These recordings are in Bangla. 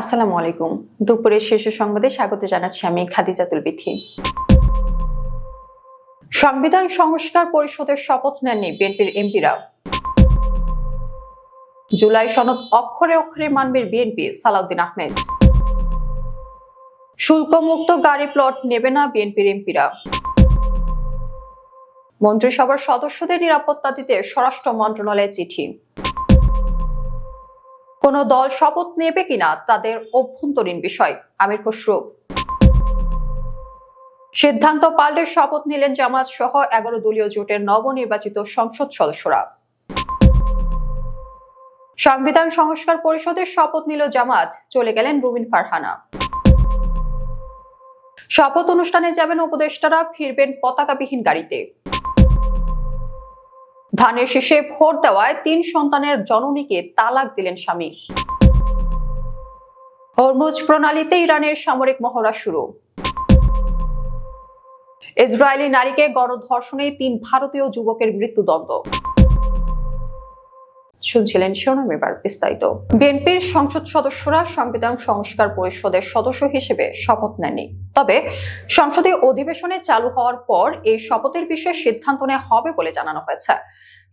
আসসালামু আলাইকুম। দুপুরের শীর্ষ সংবাদে স্বাগত জানাচ্ছি আমি খাদিজাতুল বিথি। সংবিধান সংস্কার পরিষদের শপথ নেননি বিএনপির এমপিরা। জুলাই সনদ অক্ষরে অক্ষরে মানবে বিএনপি সালাউদ্দিন আহমেদ। শুল্কমুক্ত গাড়ি প্লট নেবে না বিএনপির এমপিরা। মন্ত্রিসভার সদস্যদের নিরাপত্তা দিতে স্বরাষ্ট্র মন্ত্রণালয়ের চিঠি। কোন দল শপথ নেবে কিনা তাদের অভ্যন্তরীণ বিষয়। আমির খসরু। সিদ্ধান্ত পাল্টে শপথ নিলেন জামাত সহ এগারো দলীয় জোটের নবনির্বাচিত সংসদ সদস্যরা। সংবিধান সংস্কার পরিষদের শপথ নিল জামাত, চলে গেলেন রুবিন ফারহানা। শপথ অনুষ্ঠানে যাবেন উপদেষ্টারা, ফিরবেন পতাকাবিহীন গাড়িতে। ধানের শেষে ভোট দেওয়ায় তিন সন্তানের জননীকে তালাক দিলেন স্বামী। হরমুজ প্রণালীতে ইরানের সামরিক মহড়া শুরু। ইসরায়েলি নারীকে গণধর্ষণে তিন ভারতীয় যুবকের মৃত্যুদণ্ড। শুনছিলেন শিরোনাম এবার বিস্তারিত। বিএনপির সংসদ সদস্যরা সংবিধান সংস্কার পরিষদের সদস্য হিসেবে শপথ নেননি। তবে সংসদীয় অধিবেশনে চালু হওয়ার পর এই শপথের বিষয়ে সিদ্ধান্ত নেওয়া হবে বলে জানানো হয়েছে।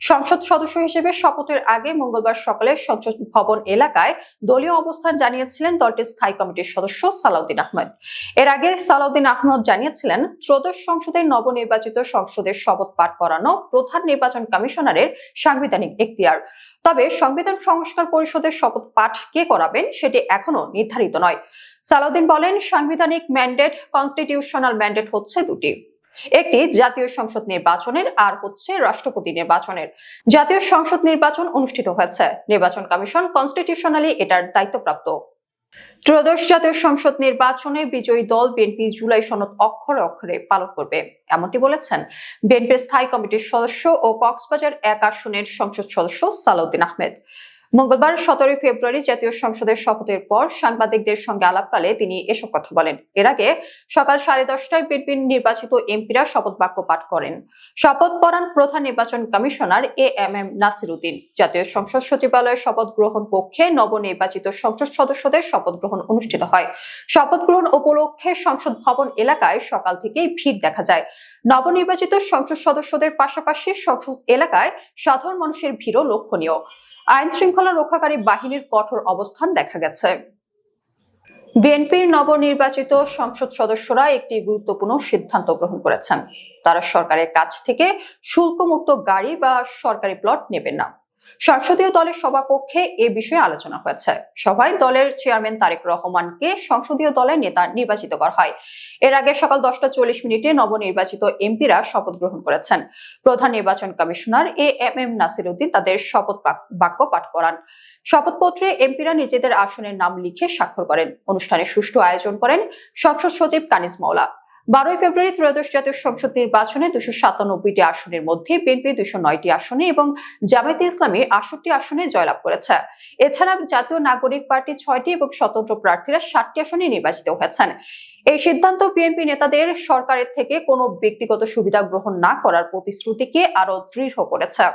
সংসদ সদস্য হিসেবে শপথের আগে মঙ্গলবার সকালে সংসদ ভবন এলাকায় দলীয় অবস্থান জানিয়েছিলেন দলটির স্থায়ী কমিটির সদস্য সালাউদ্দিন আহমেদ। এর আগে সালাউদ্দিন আহমদ জানিয়েছিলেন, ত্রয়োদশ সংসদের নবনির্বাচিত সংসদের শপথ পাঠ করানো প্রধান নির্বাচন কমিশনারের সাংবিধানিক এখতিয়ার। তবে সংবিধান সংস্কার পরিষদের শপথ পাঠ কে করাবেন সেটি এখনও নির্ধারিত নয়। সালাউদ্দিন বলেন, সাংবিধানিক ম্যান্ডেট, কনস্টিটিউশনাল ম্যান্ডেট হচ্ছে দুটি। একটি জাতীয় সংসদ নির্বাচনের আর হচ্ছে রাষ্ট্রপতি নির্বাচনের। জাতীয় সংসদ নির্বাচন অনুষ্ঠিত হয়েছে। নির্বাচন কমিশন কনস্টিটিউশনালি এটার দায়িত্বপ্রাপ্ত। ত্রয়োদশ জাতীয় সংসদ নির্বাচনে বিজয়ী দল বিএনপি জুলাই সনদ অক্ষরে অক্ষরে পালন করবে, এমনটি বলেছেন বিএনপির স্থায়ী কমিটির সদস্য ও কক্সবাজার এক আসনের সংসদ সদস্য সালাউদ্দিন আহমেদ। মঙ্গলবার সতেরোই ফেব্রুয়ারি জাতীয় সংসদের শপথের পর সাংবাদিকদের সঙ্গে আলাপকালে তিনি এসব কথা বলেন। এর আগে সকাল সাড়ে দশটায় বিএনপির নির্বাচিত এমপিরা শপথ বাক্য পাঠ করেন। শপথ পড়ান প্রধান নির্বাচন commissioner A M M Nasir Uddin জাতীয় সংসদ সচিবালয়ের শপথ গ্রহণ কক্ষে নবনির্বাচিত সংসদ সদস্যদের শপথ গ্রহণ অনুষ্ঠিত হয়। শপথ গ্রহণ উপলক্ষে সংসদ ভবন এলাকায় সকাল থেকেই ভিড় দেখা যায়। নবনির্বাচিত সংসদ সদস্যদের পাশাপাশি সংসদ এলাকায় সাধারণ মানুষের ভিড়ও লক্ষণীয়। আইন শৃঙ্খলা রক্ষাকারী বাহিনীর কঠোর অবস্থান দেখা গেছে। বিএনপির নবনির্বাচিত সংসদ সদস্যরা একটি গুরুত্বপূর্ণ সিদ্ধান্ত গ্রহণ করেছেন। তারা সরকারের কাছ থেকে শুল্কমুক্ত গাড়ি বা সরকারি প্লট নেবেন না। সংসদীয় দলের সভাকক্ষে এ বিষয়ে আলোচনা হয়েছে। সভায় দলের চেয়ারম্যান তারেক রহমানকে সংসদীয় দলের নেতা নির্বাচিত করা হয়। এর আগে সকাল দশটা চল্লিশ মিনিটে নবনির্বাচিত এমপিরা শপথ গ্রহণ করেছেন। প্রধান নির্বাচন commissioner A M M Nasir Uddin তাদের শপথ বাক্য পাঠ করান। শপথপত্রে এমপিরা নিজেদের আসনের নাম লিখে স্বাক্ষর করেন। অনুষ্ঠানে সুষ্ঠু আয়োজন করেন সংসদ সচিব কানিজ মাওলা। বারোই ফেব্রুয়ারি ত্রয়োদশ জাতীয় সংসদ নির্বাচনে দুশো সাতানব্বইটি আসনের মধ্যে বিএনপি দুশো নয়টি আসনে এবং জামায়াতে ইসলামী আটষট্টি আসনে জয়লাভ করেছে। এছাড়া জাতীয় নাগরিক পার্টি ছয়টি এবং স্বতন্ত্র প্রার্থীরা ষাটটি আসনে নির্বাচিত হয়েছেন। এই সিদ্ধান্ত বিএনপি নেতাদের সরকারের থেকে কোনো ব্যক্তিগত সুবিধা গ্রহণ না করার প্রতিশ্রুতিকে আরও দৃঢ় করেছে।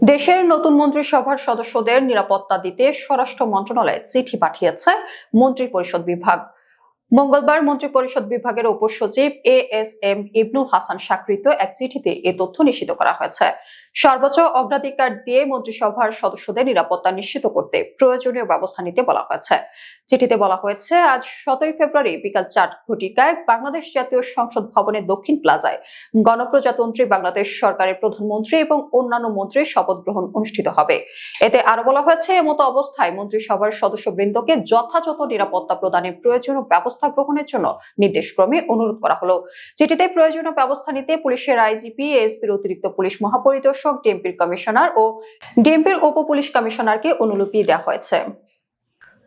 দেশের নতুন মন্ত্রিসভার সদস্যদের নিরাপত্তা দিতে স্বরাষ্ট্র মন্ত্রণালয় চিঠি পাঠিয়েছে মন্ত্রী পরিষদ বিভাগ। মঙ্গলবার মন্ত্রিপরিষদ বিভাগের উপসচিব A S M Ibnul Hasan স্বাক্ষরিত এক চিঠিতে এ তথ্য নিশ্চিত করা হয়েছে। সর্বোচ্চ অগ্রাধিকার দিয়ে মন্ত্রিসভার সদস্যদের নিরাপত্তা নিশ্চিত করতে প্রয়োজনীয় ব্যবস্থা নিতে বলা হয়েছে। চিঠিতে বলা হয়েছে, আজ সতেরোই ফেব্রুয়ারি বিকাল চার ঘটিকায় বাংলাদেশ জাতীয় সংসদ ভবনের দক্ষিণ প্লাজায় গণপ্রজাতন্ত্রী বাংলাদেশ সরকারের প্রধানমন্ত্রী এবং অন্যান্য মন্ত্রীর শপথ গ্রহণ অনুষ্ঠিত হবে। এতে আরও বলা হয়েছে, এমতো অবস্থায় মন্ত্রিসভার সদস্যবৃন্দকে যথাযথ নিরাপত্তা প্রদানের প্রয়োজনীয় ব্যবস্থা গ্রহণের জন্য নির্দেশক্রমে অনুরোধ করা হলো। চিঠিতে প্রয়োজনীয় ব্যবস্থা নিতে পুলিশের আইজিপি এসপির অতিরিক্ত পুলিশ মহাপরিদর্শক ডিএমপির কমিশনার ও ডিএমপির উপ পুলিশ কমিশনারকে অনুলিপি দেওয়া হয়েছে।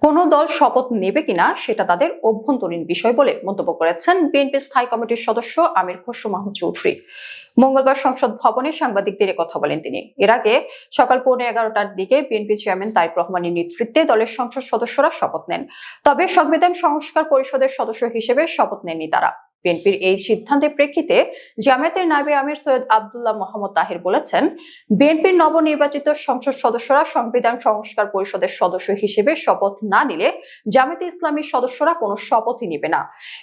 কোন দল শপথ নেবে কিনা সেটা তাদের অভ্যন্তরীণ বিষয় বলে মন্তব্য করেছেন বিএনপি স্থায়ী কমিটির সদস্য আমির খসরু মাহমুদ চৌধুরী। মঙ্গলবার সংসদ ভবনে সাংবাদিকদের কথা বলেন তিনি। এর আগে সকাল পৌনে এগারোটার দিকে বিএনপি চেয়ারম্যান তারেক রহমানের নেতৃত্বে দলের সংসদ সদস্যরা শপথ নেন। তবে সংবিধান সংস্কার পরিষদের সদস্য হিসেবে শপথ নেননি তারা। বিএনপির এই সিদ্ধান্তের প্রেক্ষিতে জামায়াতের নায়েবে আমির সৈয়দ আবদুল্লাহ মোহাম্মদ তাহির বলেছেন, বিএনপির নবনির্বাচিত সংসদ সদস্যরা সংবিধান সংস্কার পরিষদের সদস্য হিসেবে শপথ না নিলে জামায়াতে ইসলামীর সদস্যরা কোনো শপথই নেবে না।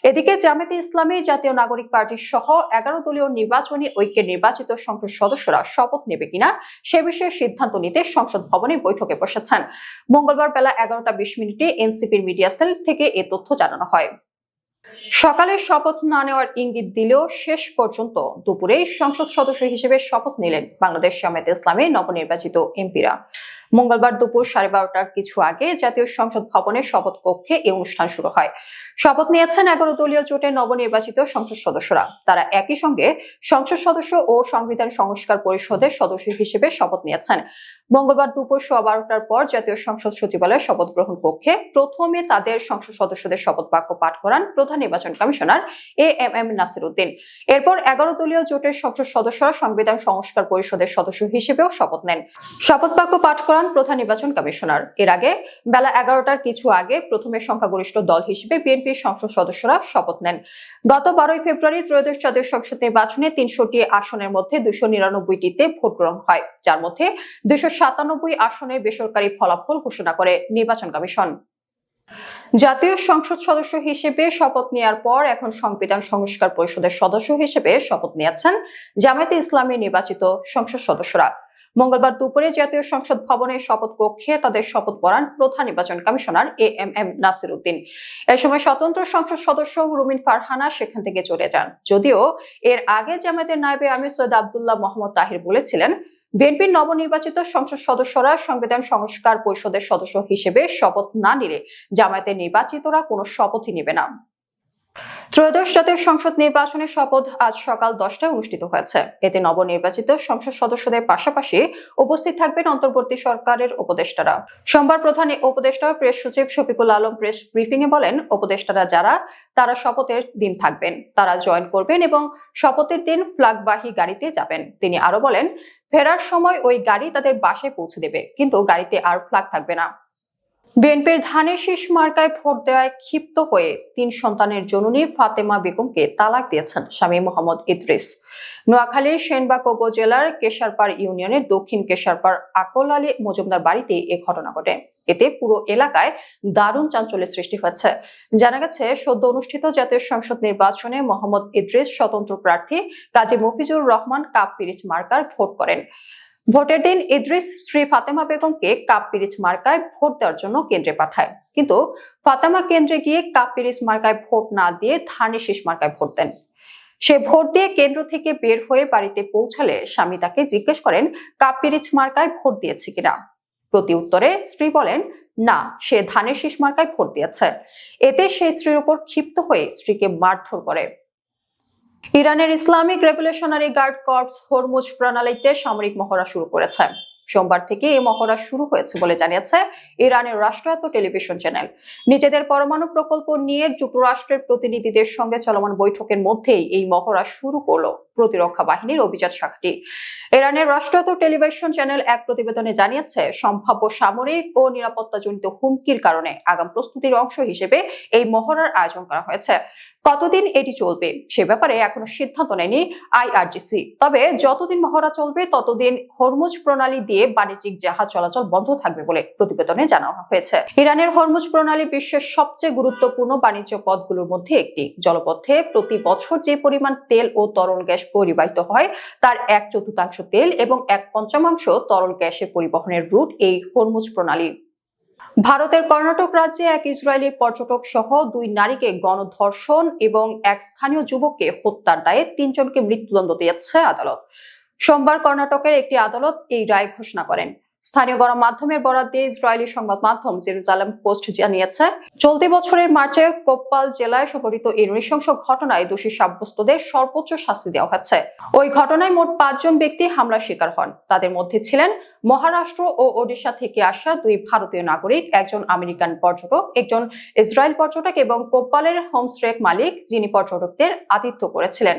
এদিকে জামায়াতে ইসলামী, জাতীয় নাগরিক পার্টি সহ এগারো দলীয় নির্বাচনী ঐক্যের নির্বাচিত সংসদ সদস্যরা শপথ নেবে কিনা সে বিষয়ে সিদ্ধান্ত নিতে সংসদ ভবনে বৈঠকে বসেছেন। মঙ্গলবার বেলা এগারোটা বিশ মিনিটে এনসিপির মিডিয়া সেল থেকে এ তথ্য জানানো হয়। সকালে শপথ না নেওয়ার ইঙ্গিত দিলেও শেষ পর্যন্ত দুপুরে সংসদ সদস্য হিসেবে শপথ নিলেন বাংলাদেশ জামায়াত ইসলামের নবনির্বাচিত এমপিরা। মঙ্গলবার দুপুর সাড়ে বারোটার কিছু আগে জাতীয় সংসদ ভবনের শপথ কক্ষে এই অনুষ্ঠান শুরু হয়। শপথ নিয়েছেন এগারো দলীয় জোটের নবনির্বাচিত সংসদ সদস্যরা। তারা একই সঙ্গে সংসদ সদস্য ও সংবিধান সংস্কার পরিষদের সদস্য হিসেবে শপথ নিয়েছেন। মঙ্গলবার দুপুর সোয়া বারোটার পর জাতীয় সংসদ সচিবালয়ে শপথ গ্রহণ কক্ষে প্রথমে তাদের সংসদ সদস্যদের শপথ বাক্য পাঠ করান প্রধান নির্বাচন commissioner A M M Nasir Uddin এরপর এগারো দলীয় জোটের সংসদ সদস্যরা সংবিধান সংস্কার পরিষদের সদস্য হিসেবেও শপথ নেন। শপথ বাক্য পাঠ করান প্রধান নির্বাচন কমিশনার। এর আগে বেলা এগারোটার কিছু আগে প্রথমে সংখ্যাগরিষ্ঠ দল হিসেবে বিএনপির সংসদ সদস্যরা শপথ নেন। গত বারোই ফেব্রুয়ারি ত্রয়োদশ জাতীয় সংসদ নির্বাচনে তিনশোটি আসনের মধ্যে দুশো নিরানব্বইটিতে ভোট গ্রহণ হয়, যার মধ্যে দুশো সাতানব্বই আসনের বেসরকারি ফলাফল ঘোষণা করে নির্বাচন কমিশন। জাতীয় সংসদ সদস্য হিসেবে শপথ নেওয়ার পর এখন সংবিধান সংস্কার পরিষদের সদস্য হিসেবে শপথ নিয়েছেন জামায়াতে ইসলামী নির্বাচিত সংসদ সদস্যরা। মঙ্গলবার দুপুরে জাতীয় সংসদ ভবনের শপথ কক্ষে তাদের শপথ পড়ান প্রধান নির্বাচন commissioner A M M Nasir Uddin এ সময় স্বতন্ত্র সংসদ সদস্য রুমিন ফারহানা সেখান থেকে চলে যান। যদিও এর আগে জামায়াতের নায়েবে আমির সৈয়দ আবদুল্লাহ মোহাম্মদ তাহির বলেছিলেন, বিএনপির নবনির্বাচিত সংসদ সদস্যরা সংবিধান সংস্কার পরিষদের সদস্য হিসেবে শপথ না নিলে জামায়াতের নির্বাচিতরা কোনো শপথই নেবে না। ত্রয়োদশ জাতীয় সংসদ নির্বাচনের শপথ আজ সকাল দশটায় অনুষ্ঠিত হয়েছে। এতে নবনির্বাচিত সংসদ সদস্যদের পাশাপাশি উপস্থিত থাকবেন অন্তর্বর্তী সরকারের উপদেষ্টারা। সোমবার প্রধান উপদেষ্টা প্রেস সচিব শফিকুল আলম প্রেস ব্রিফিং এ বলেন, উপদেষ্টারা যারা, তারা শপথের দিন থাকবেন। তারা জয়েন করবেন এবং শপথের দিন ফ্লাগবাহী গাড়িতে যাবেন। তিনি আরও বলেন, ফেরার সময় ওই গাড়ি তাদের বাসায় পৌঁছে দেবে, কিন্তু গাড়িতে আর ফ্লাগ থাকবে না। বিএনপির ধানের শীষ মার্কায় ভোট দেওয়ায় ক্ষিপ্ত হয়ে তিন সন্তানের জননী ফাতেমা বেগমকে তালাক দিয়েছেন স্বামী মোহাম্মদ ইদ্রিস। নোয়াখালীর সেনবাগ উপজেলার কেশারপাড় ইউনিয়নের দক্ষিণ কেশারপাড় আকল আলী মজুমদার বাড়িতে এ ঘটনা ঘটে। এতে পুরো এলাকায় দারুণ চাঞ্চল্যের সৃষ্টি হয়েছে। জানা গেছে, সদ্য অনুষ্ঠিত জাতীয় সংসদ নির্বাচনে মোহাম্মদ ইদ্রিস স্বতন্ত্র প্রার্থী কাজী মফিজুর রহমান কাপ পিরিচ মার্কার ভোট করেন। ভোটের দিন ইদ্রিস, শ্রী ফাতেমা বেগমকে কাপ পিরিচ মার্কায় ভোট দেওয়ার জন্য কেন্দ্রে পাঠায়। কিন্তু ফাতেমা কেন্দ্রে গিয়ে কাপ পিরিচ মার্কায় ভোট না দিয়ে ধানের শীষ মার্কায় ভোট দেন। সে ভোট দিয়ে কেন্দ্র থেকে বের হয়ে বাড়িতে পৌঁছালে স্বামী তাকে জিজ্ঞেস করেন কাপ পিরিচ মার্কায় ভোট দিয়েছে কিনা? প্রতি উত্তরে স্ত্রী বলেন, না, সে ধানের শীষ মার্কায় ভোট দিয়েছে। এতে সে স্ত্রীর উপর ক্ষিপ্ত হয়ে স্ত্রীকে মারধর করে। ইরানের Islamic revolutionary guard corps Hormuz প্রণালীতে সামরিক মহড়া শুরু করেছে। সোমবার থেকে এই মহড়া শুরু হয়েছে বলে জানিয়েছে ইরানের রাষ্ট্রায়ত্ত টেলিভিশন চ্যানেল। নিজেদের পরমাণু প্রকল্প নিয়ে যুক্তরাষ্ট্রের প্রতিনিধিদের সঙ্গে চলমান বৈঠকের মধ্যেই এই মহড়া শুরু করল প্রতিরক্ষা বাহিনীর অভিযান শাখাটি। ইরানের রাষ্ট্রায়ত্ত টেলিভিশন চ্যানেল এক প্রতিবেদনে জানিয়েছে, সম্ভাব্য সামরিক ও নিরাপত্তাজনিত হুমকির কারণে আগাম প্রস্তুতির অংশ হিসেবে এই মহড়ার আয়োজন করা হয়েছে। কতদিন এটি চলবে? সে ব্যাপারে এখনও সিদ্ধান্ত নেয়নি আইআরজিসি তবে যতদিন মহড়া চলবে, ততদিন হরমুজ প্রণালী দিয়ে বাণিজ্যিক জাহাজ চলাচল বন্ধ থাকবে বলে প্রতিবেদনে জানানো হয়েছে। ইরানের হরমুজ প্রণালী বিশ্বের সবচেয়ে গুরুত্বপূর্ণ বাণিজ্য পথগুলোর মধ্যে একটি। জলপথে প্রতি বছর যে পরিমাণ তেল ও তরল গ্যাস পরিবাহিত হয়, তার এক চতুর্থাংশ তেল এবং এক পঞ্চমাংশ তরল গ্যাসের পরিবহনের রুট এই হরমুজ প্রণালী ভারতের কর্ণাটক রাজ্যে এক ইসরায়েলি পর্যটক সহ দুই নারীকে গণধর্ষণ এবং এক স্থানীয় যুবককে হত্যার দায়ে তিনজনকে মৃত্যুদণ্ড দিয়েছে আদালত। সোমবার কর্ণাটকের একটি আদালত এই রায় ঘোষণা করেন। স্থানীয় গণমাধ্যমের বরাদ দিয়ে ইসরায়েলি সংবাদ মাধ্যম জেরুজালেম পোস্ট জানিয়েছে, চলতি বছরের মার্চে কোপ্পাল জেলায় সংঘটিত এই নৃশংস ঘটনায় দোষী সাব্যস্তদের সর্বোচ্চ শাস্তি দেওয়া হচ্ছে ওই ঘটনায় মোট পাঁচজন ব্যক্তি হামলার শিকার হন। তাদের মধ্যে ছিলেন মহারাষ্ট্র ও ওড়িশা থেকে আসা দুই ভারতীয় নাগরিক, একজন আমেরিকান পর্যটক, একজন ইসরায়েল পর্যটক এবং কোপ্পালের হোমস্ট্রেক মালিক, যিনি পর্যটকদের আতিথ্য করেছিলেন।